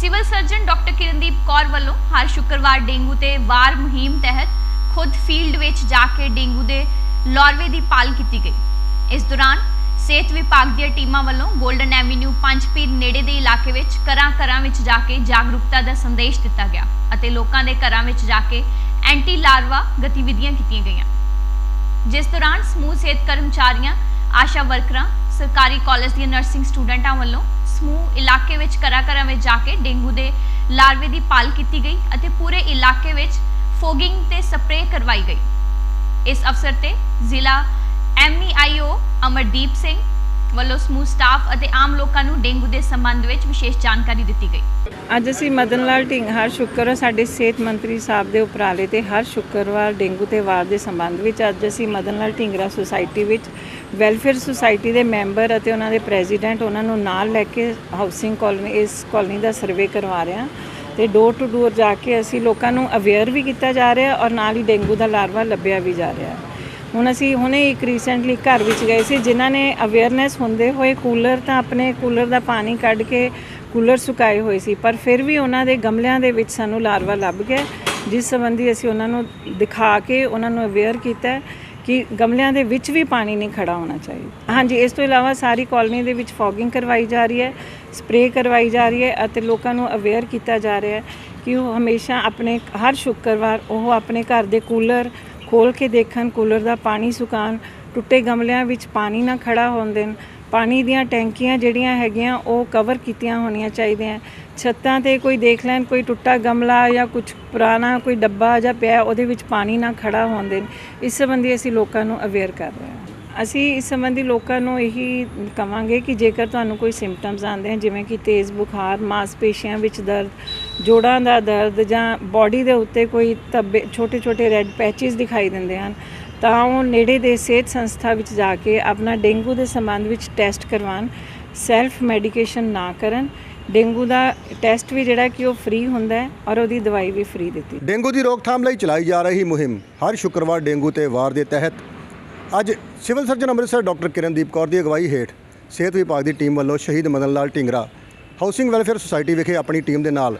Civil surgeon doctor Kirandeep Kaur ਵੱਲੋਂ ਹਰ ਸ਼ੁੱਕਰਵਾਰ ਡੇਂਗੂ ਤੇ ਵਾਰ ਮੁਹਿੰਮ ਤਹਿਤ ਖੁਦ ਫੀਲਡ ਵਿੱਚ ਜਾ ਕੇ ਡੇਂਗੂ ਦੇ ਲਾਰਵੇ ਦੀ ਪਾਲ ਕੀਤੀ ਗਈ। ਇਸ ਦੌਰਾਨ ਸਿਹਤ ਵਿਭਾਗ ਦੀਆਂ ਟੀਮਾਂ ਵੱਲੋਂ 골ਡਨ ਐਵੀਨਿਊ ਪੰਜਪੀਰ ਨੇੜੇ ਦੇ ਇਲਾਕੇ ਵਿੱਚ ਘਰਾਂ-ਘਰਾਂ ਵਿੱਚ ਜਾ ਕੇ ਜਾਗਰੂਕਤਾ ਦਾ ਸੰਦੇਸ਼ ਦਿੱਤਾ ਗਿਆ ਅਤੇ ਲੋਕਾਂ ਦੇ ਘਰਾਂ ਵਿੱਚ ਜਾ ਕੇ ਐਂਟੀ ਲਾਰਵਾ ਗਤੀਵਿਧੀਆਂ ਕੀਤੀਆਂ ਗਈਆਂ। ਜਿਸ ਦੌਰਾਨ ਸਮੂਹ ਸਿਹਤ ਕਰਮਚਾਰੀਆਂ, ਆਸ਼ਾ ਵਰਕਰਾਂ, ਸਰਕਾਰੀ ਕਾਲਜ ਦੀਆਂ ਨਰਸਿੰਗ ਸਟੂਡੈਂਟਾਂ ਵੱਲੋਂ ਸਮੂਹ ਇਲਾਕੇ ਵਿੱਚ ਘਰਾਂ-ਘਰਾਂ ਵਿੱਚ ਜਾ ਕੇ ਡੇਂਗੂ ਦੇ ਲਾਰਵੇ ਦੀ ਪਾਲ ਕੀਤੀ ਗਈ ਅਤੇ ਪੂਰੇ ਇਲਾਕੇ ਵਿੱਚ ਫੋਗਿੰਗ ਤੇ ਸਪਰੇਅ ਕਰਵਾਈ ਗਈ। ਇਸ ਅਵਸਰ ਤੇ ਜ਼ਿਲ੍ਹਾ ਐਮਈਆਈਓ ਅਮਰਦੀਪ ਸਿੰਘ ਵੱਲੋਂ ਸਮੂਹ, ਸਟਾਫ ਅਤੇ ਆਮ ਲੋਕਾਂ ਨੂੰ ਡੇਂਗੂ ਦੇ ਸੰਬੰਧ ਵਿੱਚ ਵਿਸ਼ੇਸ਼ ਜਾਣਕਾਰੀ ਦਿੱਤੀ ਗਈ। ਅੱਜ ਅਸੀਂ ਮਦਨ ਲਾਲ ਢਿੰਗ ਹਰ ਸ਼ੁੱਕਰਵਾਰ ਸਾਡੇ ਸਿਹਤ ਮੰਤਰੀ ਸਾਹਿਬ ਦੇ ਉਪਰਾਲੇ ਤੇ ਹਰ ਸ਼ੁੱਕਰਵਾਰ ਡੇਂਗੂ ਤੇ ਵਾਰ ਦੇ ਸੰਬੰਧ ਵਿੱਚ ਅੱਜ ਅਸੀਂ ਮਦਨ ਲਾਲ ਢੀਂਗਰਾ ਸੁਸਾਇਟੀ ਵਿੱਚ ਵੈਲਫੇਅਰ ਸੁਸਾਇਟੀ ਦੇ ਮੈਂਬਰ ਅਤੇ ਉਹਨਾਂ ਦੇ ਪ੍ਰੈਜ਼ੀਡੈਂਟ ਉਹਨਾਂ ਨੂੰ ਨਾਲ ਲੈ ਕੇ ਹਾਊਸਿੰਗ ਕਾਲੋਨੀ, ਇਸ ਕਾਲੋਨੀ ਦਾ ਸਰਵੇ ਕਰਵਾ ਰਹੇ ਹਾਂ ਤੇ ਡੋਰ ਟੂ ਡੋਰ ਜਾ ਕੇ ਅਸੀਂ ਲੋਕਾਂ ਨੂੰ ਅਵੇਅਰ ਵੀ ਕੀਤਾ ਜਾ ਰਿਹਾ ਔਰ ਨਾਲ ਹੀ ਡੇਂਗੂ ਦਾ ਲਾਰਵਾ ਲੱਭਿਆ ਵੀ ਜਾ ਰਿਹਾ ਹੈ। ਹੁਣ ਅਸੀਂ ਹੁਣੇ ਇੱਕ ਰੀਸੈਂਟਲੀ ਘਰ ਵਿੱਚ ਗਏ ਸੀ, ਜਿਨ੍ਹਾਂ ਨੇ ਅਵੇਅਰਨੈਸ ਹੁੰਦੇ ਹੋਏ ਕੂਲਰ ਤਾਂ ਆਪਣੇ ਕੂਲਰ ਦਾ ਪਾਣੀ ਕੱਢ ਕੇ ਕੂਲਰ ਸੁਕਾਏ ਹੋਏ ਸੀ, ਪਰ ਫਿਰ ਵੀ ਉਹਨਾਂ ਦੇ ਗਮਲਿਆਂ ਦੇ ਵਿੱਚ ਸਾਨੂੰ ਲਾਰਵਾ ਲੱਭ ਗਿਆ, ਜਿਸ ਸੰਬੰਧੀ ਅਸੀਂ ਉਹਨਾਂ ਨੂੰ ਦਿਖਾ ਕੇ ਉਹਨਾਂ ਨੂੰ ਅਵੇਅਰ ਕੀਤਾ ਕਿ ਗਮਲਿਆਂ ਦੇ ਵਿੱਚ ਵੀ ਪਾਣੀ ਨਹੀਂ ਖੜਾ ਹੋਣਾ ਚਾਹੀਦਾ। ਹਾਂਜੀ, ਇਸ ਤੋਂ ਇਲਾਵਾ ਸਾਰੀ ਕਾਲੋਨੀ ਦੇ ਵਿੱਚ ਫੌਗਿੰਗ ਕਰਵਾਈ ਜਾ ਰਹੀ ਹੈ ਸਪਰੇਅ ਕਰਵਾਈ ਜਾ ਰਹੀ ਹੈ ਅਤੇ ਲੋਕਾਂ ਨੂੰ ਅਵੇਅਰ ਕੀਤਾ ਜਾ ਰਿਹਾ ਹੈ ਕਿ ਉਹ ਹਮੇਸ਼ਾ ਆਪਣੇ, ਹਰ ਸ਼ੁੱਕਰਵਾਰ ਉਹ ਆਪਣੇ ਘਰ ਦੇ ਕੂਲਰ ਖੋਲ ਕੇ ਦੇਖਣ, ਕੂਲਰ ਦਾ ਪਾਣੀ ਸੁਕਾਉਣ, ਟੁੱਟੇ ਗਮਲਿਆਂ ਵਿੱਚ ਪਾਣੀ ਨਾ ਖੜਾ ਹੋਣ ਦੇਣ, ਪਾਣੀ ਦੀਆਂ ਟੈਂਕੀਆਂ ਜਿਹੜੀਆਂ ਹੈਗੀਆਂ ਉਹ ਕਵਰ ਕੀਤੀਆਂ ਹੋਣੀਆਂ ਚਾਹੀਦੀਆਂ ਛੱਤਾਂ ਤੇ ਕੋਈ ਦੇਖ ਲੈਣ, ਕੋਈ ਟੁੱਟਾ ਗਮਲਾ ਜਾਂ ਕੁਝ ਪੁਰਾਣਾ ਕੋਈ ਡੱਬਾ ਜਾਂ ਪਿਆ, ਉਹਦੇ ਵਿੱਚ ਪਾਣੀ ਨਾ ਖੜਾ ਹੋਣ ਦੇਣ। ਇਸ ਸੰਬੰਧੀ ਅਸੀਂ ਲੋਕਾਂ ਨੂੰ ਅਵੇਅਰ ਕਰ ਰਹੇ ਹਾਂ। ਅਸੀਂ ਇਸ ਸੰਬੰਧੀ ਲੋਕਾਂ ਨੂੰ ਇਹੀ ਕਵਾਂਗੇ ਕਿ ਜੇਕਰ ਤੁਹਾਨੂੰ ਕੋਈ ਸਿੰਪਟਮਸ ਆਉਂਦੇ ਹਨ, ਜਿਵੇਂ ਕਿ ਤੇਜ਼ ਬੁਖਾਰ, ਮਾਸਪੇਸ਼ੀਆਂ ਵਿੱਚ ਦਰਦ ਜੋੜਾਂ ਦਾ ਦਰਦ ਜਾਂ ਬਾਡੀ ਦੇ ਉੱਤੇ ਕੋਈ ਧੱਬੇ ਛੋਟੇ ਛੋਟੇ ਰੈੱਡ ਪੈਚਸ ਦਿਖਾਈ ਦਿੰਦੇ ਹਨ, ਤਾਂ ਉਹ ਨੇੜੇ ਦੇ ਸਿਹਤ ਸੰਸਥਾ ਵਿੱਚ ਜਾ ਕੇ ਆਪਣਾ ਡੇਂਗੂ ਦੇ ਸੰਬੰਧ ਵਿੱਚ ਟੈਸਟ ਕਰਵਾਉਣ ਸੈਲਫ ਮੈਡੀਕੇਸ਼ਨ ਨਾ ਕਰਨ, ਡੇਂਗੂ ਦਾ ਟੈਸਟ ਵੀ ਜਿਹੜਾ ਕਿ ਉਹ ਫ੍ਰੀ ਹੁੰਦਾ ਹੈ ਔਰ ਉਹਦੀ ਦਵਾਈ ਵੀ ਫ੍ਰੀ ਦਿੱਤੀ ਡੇਂਗੂ ਦੀ ਰੋਕਥਾਮ ਲਈ ਚਲਾਈ ਜਾ ਰਹੀ ਮੁਹਿੰਮ ਹਰ ਸ਼ੁੱਕਰਵਾਰ ਡੇਂਗੂ ਤੇ ਵਾਰ ਦੇ ਤਹਿਤ। ਅੱਜ civil surgeon Amritsar doctor Kirandeep Kaur ਦੀ ਅਗਵਾਈ ਹੇਠ ਸਿਹਤ ਵਿਭਾਗ ਦੀ ਟੀਮ ਵੱਲੋਂ ਸ਼ਹੀਦ Madan Lal Dhingra housing welfare society ਵਿਖੇ ਆਪਣੀ ਟੀਮ ਦੇ ਨਾਲ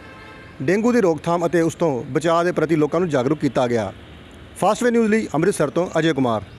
ਡੇਂਗੂ ਦੀ ਰੋਕਥਾਮ ਅਤੇ ਉਸ ਤੋਂ ਬਚਾਅ ਦੇ ਪ੍ਰਤੀ ਲੋਕਾਂ ਨੂੰ ਜਾਗਰੂਕ ਕੀਤਾ ਗਿਆ। ਫਾਸਟਵੇ ਨਿਊਜ਼ ਲਈ ਅੰਮ੍ਰਿਤਸਰ ਤੋਂ ਅਜੇ ਕੁਮਾਰ।